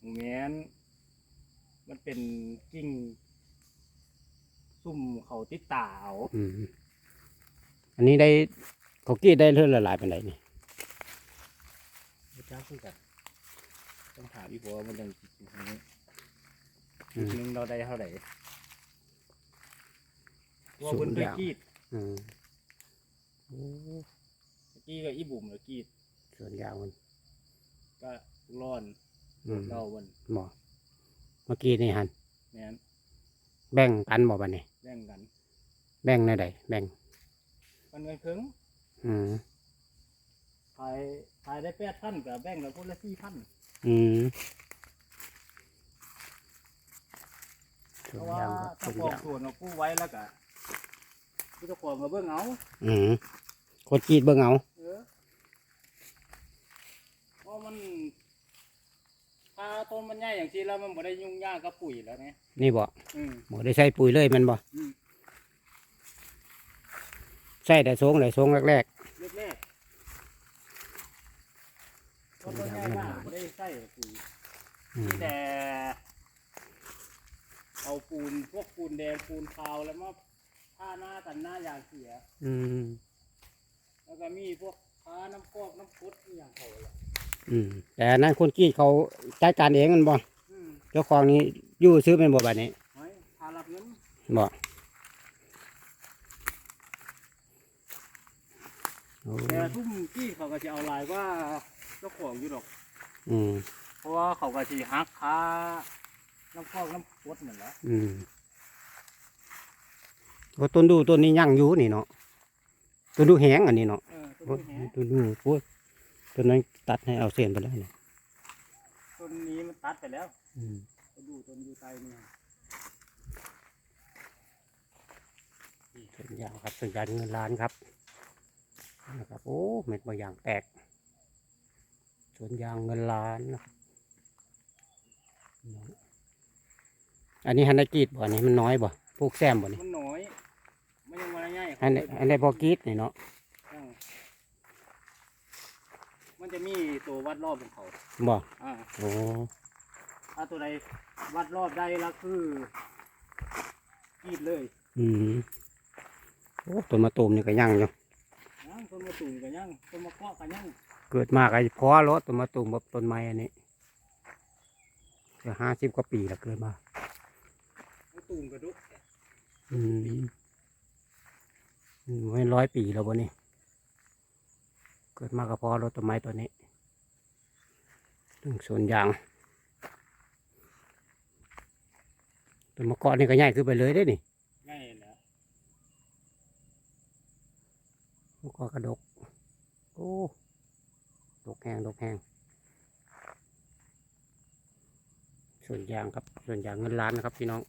หมูแมนมันเป็นกิ่ง ซุ่มเขาติดตาเอาอืมอันนี้ได้เขากี้ได้เท่าละหลายเป็นไรนี่ไม่จ้าคือกันต้องถามอีกว่ามันยังจิตอยู่ตรงนี้อืม นึงเราได้เท่าไหร่ว่าสูงเพิ่นเคยยาวกรีดอืมโอ้กี้กับอีบุ่มแล้วกรีดส่วนยาวมันก็ร้อน อืมเล่าวันบ่เมื่อกี้นี่หันแม่นแบ่งกันบ่บัดนี้ แบ่งกันแบ่งในใดแบ่ง มันเงินครึ่งอืมขายขายได้แปดพันกับแบ่งแล้วคนละสี่พันอืมเพส่วนราะว่ายาวครับเจ้าส่วนของยาวสวนเอากู้ไว้แล้วก็ผู้เจ้าของมาเบิ่งเอาอืมคนกรีดเบิ่งเอาเออเพราะมัน ถ้าต้นมันใหญ่อย่างที่แล้วมันบ่ได้ยุ่งยากกับปุ๋ยแล้วเนี่ยนี่บ่อืมบ่ได้ใช้ปุ๋ยเลยแมันบ่อืมใช่แต่ทรงแต่ทรงแรก เล็กๆต้นมันใหญ่มากบ่ได้ใส่ปุ๋ยๆอืมแต่ เอาปูนพวกปูนแดงปูนขาวแล้วมาท่าหน้ากันหน้าอย่างเสียอืมแล้วก็มีพวกค้าน้ำกอกน้ำพุดอหย่างเขาละอืมแต่อันนั้นคนกรีดเขา จัดการเองแมันบ่อืมเจ้าของนี่อยู่ซื้อเป็นบ่บัดนี้ไว้พารับเงินบ่โอ้แต่ทุ่มที่เขาก็จะเอาลายว่าเจ้าของอยู่ดอก อืมเพราะว่าเขาก็จะหักค้าน้ำกอกน้ำพุดนั่นแหละอืมโอ้ต้นดูต้นนี้ยั่งอยู่นี่เนาะต้นดูแหงอันนี้เนาะเออต้นโอ้นี้แฮะต้นดูโอ้ยต้นนั้นตัดให้เอาเส้นไปแล้วเนี่ย ต้นนี้มันตัดไปแล้วอืมต้นดูต้นอยู่ใต้เนี่ยส่วนยาวครับส่วนยาวเงินล้านครับนะครับโอ้เม็ดบางอย่างแตกส่วนยางเงินล้านนะครับอันนี้ฮันได้กรีดบ่อันนี้มันน้อยบ่พวกแซมบ่นี่มันน้อย มันยังมาง่ายอันนี้อันนี้พอกรีดนี่เนาะ ยัง มันจะมีตัววัดรอบของเขาบ่อ่าโอ้ถ้าตัวใดวัดรอบได้แล้วคือกรีดเลย อืมโอ้ต้นมะตูมนี่ก็ยั่งอยู่ยังต้นมะตูมกันยังต้นมะกอกกันยังเกิดมากไอ้พอรถต้นมะตูมกับต้นไม้อันนี้จะห้าสิบกว่าปีแล้วเกิดมามะตูมกระดุกอืมอืมไม่ร้อยปีแล้ววะนี่เกิดมากับพอรถต้นไม้ตัวนี้ถึงสวนยางต้นมะกอกนี่ก็ใหญ่ขึ้นไปเลยได้นี่ง่ายแหล้วมะกอกกระดกโอ้ดกแห้งดกแห้งสวนยางครับสวนยางเงินล้านนะครับพี่น้อง